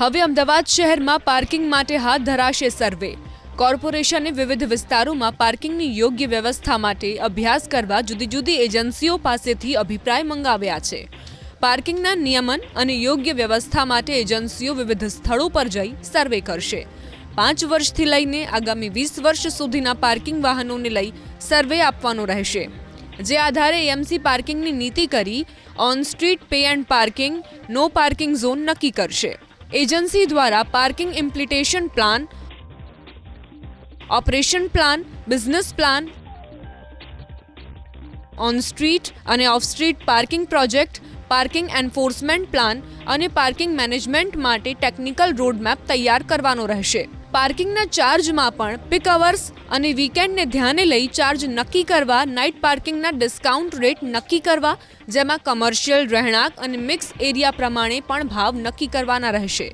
હવે અમદાવાદ શહેરમાં પાર્કિંગ માટે હાથ ધરાશે સર્વે. કોર્પોરેશને વિવિધ વિસ્તારોમાં પાર્કિંગની યોગ્ય વ્યવસ્થા માટે અભ્યાસ કરવા જુદી જુદી એજન્સીઓ પાસેથી અભિપ્રાય મંગાવ્યા છે. પાર્કિંગના નિયમન અને યોગ્ય વ્યવસ્થા માટે એજન્સીઓ વિવિધ સ્થળો પર જઈ સર્વે કરશે. પાંચ વર્ષથી લઈને આગામી વીસ વર્ષ સુધીના પાર્કિંગ વાહનોને લઈ સર્વે આપવાનો રહેશે. જે આધારે એમસી પાર્કિંગની નીતિ કરી on street pay and parking, no parking zone નક્કી કરશે. એજન્સી દ્વારા parking implementation plan, operation plan, business plan on street અને off street parking project, parking enforcement plan અને પાર્કિંગ મેનેજમેન્ટ માટે ટેકનિકલ રોડમેપ તૈયાર કરવાનો રહેશે. પાર્કિંગના ચાર્જમાં પણ પીક અવર્સ અને વીકેન્ડને ધ્યાને લઈ ચાર્જ નક્કી કરવા નાઇટ પાર્કિંગના ડિસ્કાઉન્ટ રેટ નક્કી કરવા, જેમાં કમર્શિયલ રહેણાંક અને મિક્સ એરિયા પ્રમાણે પણ ભાવ નક્કી કરવાના રહેશે.